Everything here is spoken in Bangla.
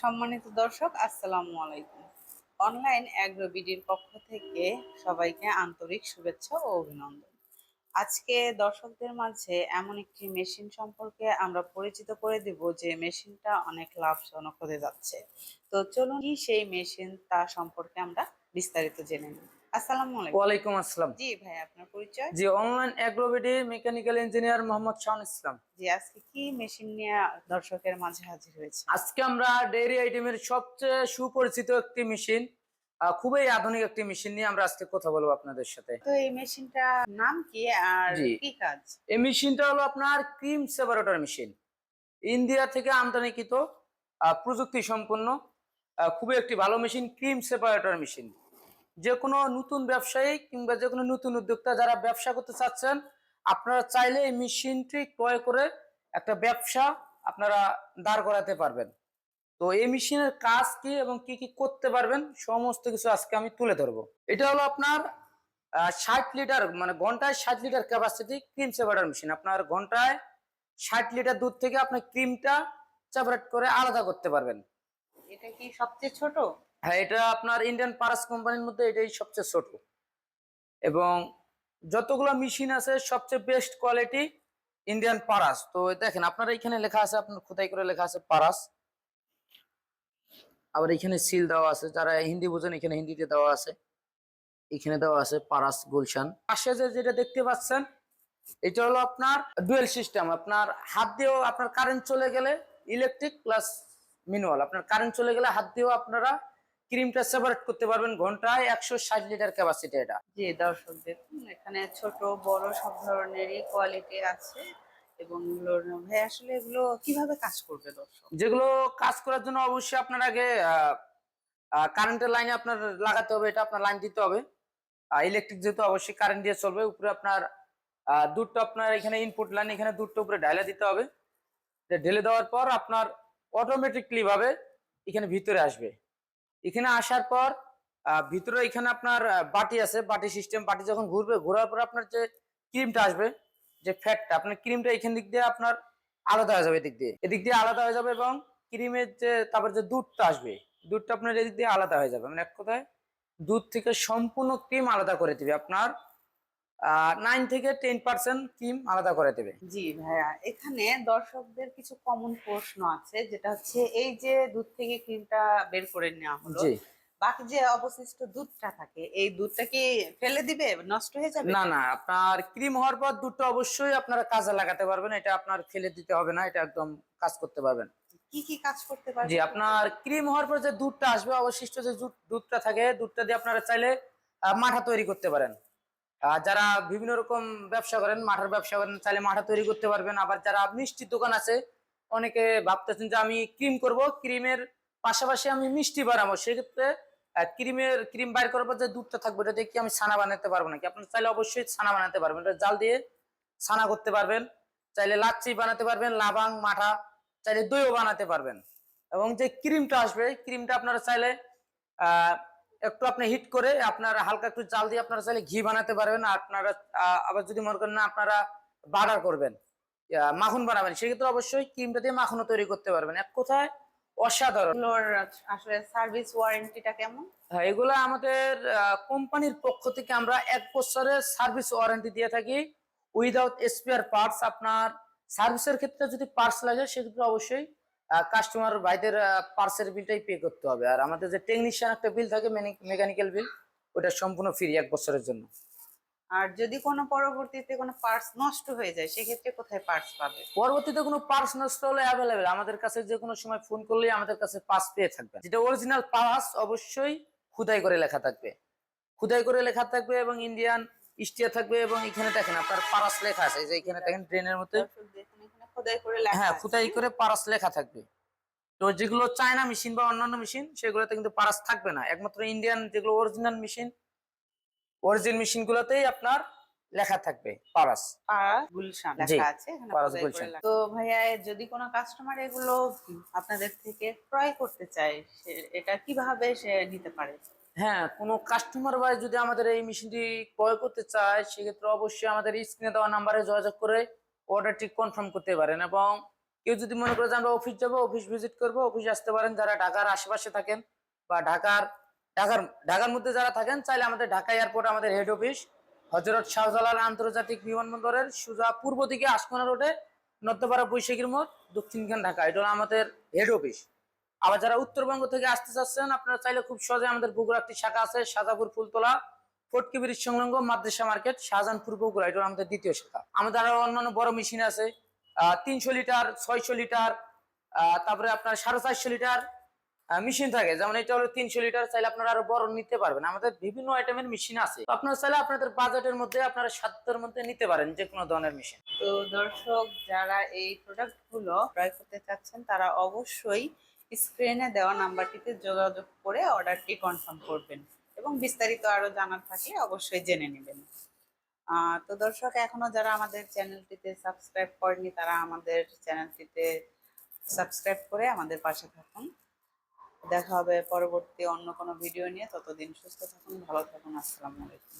সম্মানিত দর্শক, আসসালামু আলাইকুম। অনলাইন অ্যাগ্রোবিডির পক্ষ থেকে সবাইকে আন্তরিক শুভেচ্ছা ও অভিনন্দন। আজকে দর্শকদের মাঝে এমন একটি মেশিন সম্পর্কে আমরা পরিচিত করে দেব যে মেশিনটা অনেক লাভজনক হতে যাচ্ছে। তো চলুন সেই মেশিন তা সম্পর্কে আমরা বিস্তারিত জেনে নিই। আসসালামু আলাইকুম। ওয়ালাইকুম আসসালাম। জি ভাই আপনার পরিচয়? জি online AgroBD mechanical engineer Mohammad Shahan Islam. জি আজকে কি মেশিন নিয়ে দর্শকের মাঝে হাজির হয়েছে আজকে আমরা ডেইরি আইটেমের সবচেয়ে সুপরিচিত একটি মেশিন খুবই আধুনিক একটি মেশিন নিয়ে আমরা আজকে কথা বলব আপনাদের সাথে। তো এই মেশিনটা নাম কি আর কি কাজ? এই মেশিনটা হলো আপনার ক্রিম সেপারেটর মেশিন ইন্ডিয়া থেকে আমদানিকৃত প্রযুক্তি সম্পন্ন খুবই একটি ভালো মেশিন ক্রিম সেপারেটর মেশিন যে কোনো নতুন ব্যবসায়ী কিংবা যে কোনো নতুন উদ্যোক্তা যারা ব্যবসা করতে চাচ্ছেন, আপনারা চাইলে এই মেশিনটি ক্রয় করে একটা ব্যবসা আপনারা দাঁড় করাতে পারবেন। তো এই মেশিনের কাজ কি এবং কি কি করতে পারবেন, সমস্ত কিছু আজকে আমি তুলে ধরবো। এটা হলো আপনার ষাট লিটার মানে ঘন্টায় ষাট litre capacity cream separator machine আপনার ঘন্টায় ষাট লিটার দুধ থেকে আপনি ক্রিমটা সেপারেট করে আলাদা করতে পারবেন। এটা কি সবচেয়ে ছোট? হ্যাঁ এটা আপনার ইন্ডিয়ান পারাস কোম্পানির মধ্যে এটাই সবচেয়ে ছোট। এবং যতগুলো মেশিন আছে, সবচেয়ে বেস্ট কোয়ালিটি ইন্ডিয়ান পারাস তো দেখেন, আপনার এখানে লেখা আছে, আপনার খোদাই করে লেখা আছে পারাস আবার এখানে সিল দেওয়া আছে, যারা হিন্দি বোঝেন, এখানে হিন্দিতে দেওয়া আছে। এখানে দেওয়া আছে পারাস গুলশান পাশে যে যেটা দেখতে পাচ্ছেন, এটা হলো আপনার ডুয়েল সিস্টেম আপনার হাত দিয়েও আপনার কারেন্ট চলে গেলে ইলেকট্রিক প্লাস মিনুয়াল আপনার কারেন্ট চলে গেলে হাত দিয়েও আপনারা ক্রিমটা সেপারেট করতে পারবেন ঘন্টায় একশো ষাট লিটার ক্যাপাসিটি এটা। জি দর্শক দেখুন এখানে ছোট বড় সব ধরনেরই কোয়ালিটি আছে এবং ভাই আসলে এগুলো কীভাবে কাজ করবে দর্শক? যেগুলো কাজ করার জন্য অবশ্যই আপনার আগে কারেন্টের লাইনে আপনার লাগাতে হবে এটা আপনার লাইন দিতে হবে। ইলেকট্রিক যেহেতু অবশ্যই কারেন্ট দিয়ে চলবে উপরে আপনার দুধটা আপনার এখানে ইনপুট লাইন এখানে দুধটা উপরে ঢালে দিতে হবে। ঢেলে দেওয়ার পর আপনার অটোমেটিকলি ভাবে এখানে ভিতরে আসবে। এখানে আসার পর ভিতরে এখানে আপনার বাটি আছে, বাটি সিস্টেম বাটি যখন ঘুরবে, ঘোরার পর আপনার যে ক্রিমটা আসবে, যে ফ্যাটটা আপনার ক্রিমটা এখান দিক দিয়ে আপনার আলাদা হয়ে যাবে এদিক দিয়ে। এদিক দিয়ে আলাদা হয়ে যাবে এবং ক্রিমের যে, তারপর যে দুধটা আসবে, দুধটা আপনার এদিক দিয়ে আলাদা হয়ে যাবে। মানে এক কথায় দুধ থেকে সম্পূর্ণ ক্রিম আলাদা করে দিবে আপনার নাইন থেকে টেন পার্সেন্ট ক্রিম আলাদা করে দেবে। জি ভাইয়া এখানে দর্শকদের কিছু কমন প্রশ্ন আছে যেটা হচ্ছে এই যে দুধ থেকে ক্রিমটা বের করে নেওয়া হলো বাকি যে অবশিষ্ট দুধটা থাকে এই দুধটা কি ফেলে দিবে? নষ্ট হয়ে যাবে? না না আপনার ক্রিম হওয়ার পর দুধটা অবশ্যই আপনারা কাজে লাগাতে পারবেন এটা আপনার ফেলে দিতে হবে না এটা একদম কাজ করতে পারবেন। কি কি কাজ করতে পারবে জি আপনার ক্রিম হওয়ার পর যে দুধটা আসবে অবশিষ্ট যে দুধটা থাকে দুধটা দিয়ে আপনারা চাইলে মাঠা তৈরি করতে পারেন। যারা বিভিন্ন রকম ব্যবসা করেন, মাঠার ব্যবসা করেন, চাইলে মাঠা তৈরি করতে পারবেন। আবার যারা মিষ্টির দোকান আছে, অনেকে ভাবতেছেন যে আমি ক্রিম করব, ক্রিমের পাশাপাশি আমি মিষ্টি বানাবো। সেক্ষেত্রে ক্রিমের, ক্রিম বাইর করার পর যে দুধটা থাকবে এটা দিয়ে কি আমি ছানা বানাতে পারব নাকি? আপনার চাইলে অবশ্যই ছানা বানাতে পারবেন। এটা জাল দিয়ে ছানা করতে পারবেন। চাইলে লাচ্ছি বানাতে পারবেন, লাবাং, মাঠা, চাইলে দইও বানাতে পারবেন। এবং যে ক্রিমটা আসবে, ক্রিমটা আপনারা চাইলে একটু আপনি হিট করে আপনারা হালকা একটু জাল দিয়ে আপনারা চাইলে ঘি বানাতে পারবেন আর আপনারা আবার যদি মনে করেন না আপনারা বাটার করবেন মাখন বানাবেন সেক্ষেত্রে অবশ্যই ক্রিমটা দিয়ে মাখনও তৈরি করতে পারবেন। এক কথায় অসাধারণ। আসলে সার্ভিস ওয়ারেন্টিটা কেমন? হ্যাঁ এগুলো আমাদের কোম্পানির পক্ষ থেকে আমরা এক বছরের সার্ভিস ওয়ারেন্টি দিয়ে থাকি। উইদাউট স্পেয়ার পার্টস আপনার সার্ভিসের ক্ষেত্রে যদি পার্টস লাগে সেক্ষেত্রে অবশ্যই কাস্টমার ভাইদের পার্টসের বিলটাই পে করতে হবে। আর আমাদের যে টেকনিশিয়ান একটা বিল থাকে মেকানিক্যাল বিল ওটা সম্পূর্ণ ফ্রি এক বছরের জন্য। আর যদি কোনো পরবর্তীতে কোনো পার্টস নষ্ট হয়ে যায় সেক্ষেত্রে কোথায় পার্টস পাবে? পরবর্তীতে কোনো পার্স নষ্ট হলে অ্যাভেলেবেল আমাদের কাছে যে কোনো সময় ফোন করলেই আমাদের কাছে পাস পেয়ে থাকবে। যেটা অরিজিনাল পাস অবশ্যই খুদাই করে লেখা থাকবে। খুদাই করে লেখা থাকবে এবং ইন্ডিয়ান স্টিয়া থাকবে এবং এখানে দেখেন আপনার পারাস লেখা আছে। এই যে এখানে দেখেন ট্রেনের মধ্যে খোদাই করে লেখা হ্যাঁ আছে। খুদাই করে পারাস লেখা থাকবে। তো যেগুলো চায়না মেশিন বা অন্যান্য মেশিন সেগুলোতে কিন্তু পারাস থাকবে না। একমাত্র ইন্ডিয়ান যেগুলো অরিজিনাল মেশিন অরিজিনাল মেশিন গুলোতেই আপনার লেখা থাকবে পারাস। পাড়া গুলশান লেখা আছে। তো ভাইয়া যদি কোনো কাস্টমার এগুলো আপনাদের থেকে ক্রয় করতে চায় সে এটা কীভাবে সে নিতে পারে? হ্যাঁ কোনো কাস্টমার ভাই যদি আমাদের এই মেশিনটি ক্রয় করতে চায় সেক্ষেত্রে অবশ্যই আমাদের স্ক্রিনে দেওয়া নাম্বারে যোগাযোগ করে অর্ডারটি কনফার্ম করতে পারেন এবং কেউ যদি মনে করে যে আমরা অফিস যাব অফিস ভিজিট করব অফিস আসতে পারেন। যারা ঢাকার আশেপাশে থাকেন বা ঢাকার ঢাকার ঢাকার মধ্যে যারা থাকেন, চাইলে আমাদের ঢাকা এয়ারপোর্ট আমাদের হেড অফিস হজরত শাহজালাল আন্তর্জাতিক বিমানবন্দরের সোজা পূর্ব দিকে আশকোনা রোডে নদ্যপাড়া বৈশাখীর মোড়, দক্ষিণখান ঢাকা। এটা হলো আমাদের হেড অফিস আবার যারা উত্তরবঙ্গ থেকে আসতে চাচ্ছেন, আপনারা চাইলে খুব সহজে আমাদের বগুড়া একটি শাখা আছে সাজাপুর ফুলতলা। সংলগ্ন মাদ্রাসা মার্কেট বগুড়া। এটা আমাদের দ্বিতীয় শাখা। আমাদের আরও অন্যান্য বড় মেশিন আছে। তিনশো লিটার, ছয়শো লিটার তারপরে আপনার সাড়ে চারশো লিটার মেশিন থাকে। যেমন এটা হলো তিনশো লিটার, চাইলে আপনারা আরও বড় নিতে পারবেন। আমাদের বিভিন্ন আইটেমের মেশিন আছে। আপনারা চাইলে আপনাদের বাজেটের মধ্যে আপনারা সাধ্যের মধ্যে নিতে পারেন যে কোনো ধরনের মেশিন। তো দর্শক, যারা এই প্রোডাক্টগুলো ক্রয় করতে চাচ্ছেন, তারা অবশ্যই স্ক্রিনে দেওয়া নাম্বারটিতে যোগাযোগ করে অর্ডারটি কনফার্ম করবেন। এবং বিস্তারিত আরও জানার থাকলে অবশ্যই জেনে নেবেন। তো দর্শক এখনও যারা আমাদের চ্যানেলটিতে সাবস্ক্রাইব করেনি তারা আমাদের চ্যানেলটিতে সাবস্ক্রাইব করে আমাদের পাশে থাকুন। দেখা হবে পরবর্তী অন্য কোনো ভিডিও নিয়ে। ততদিন সুস্থ থাকুন, ভালো থাকুন। আসসালামু আলাইকুম।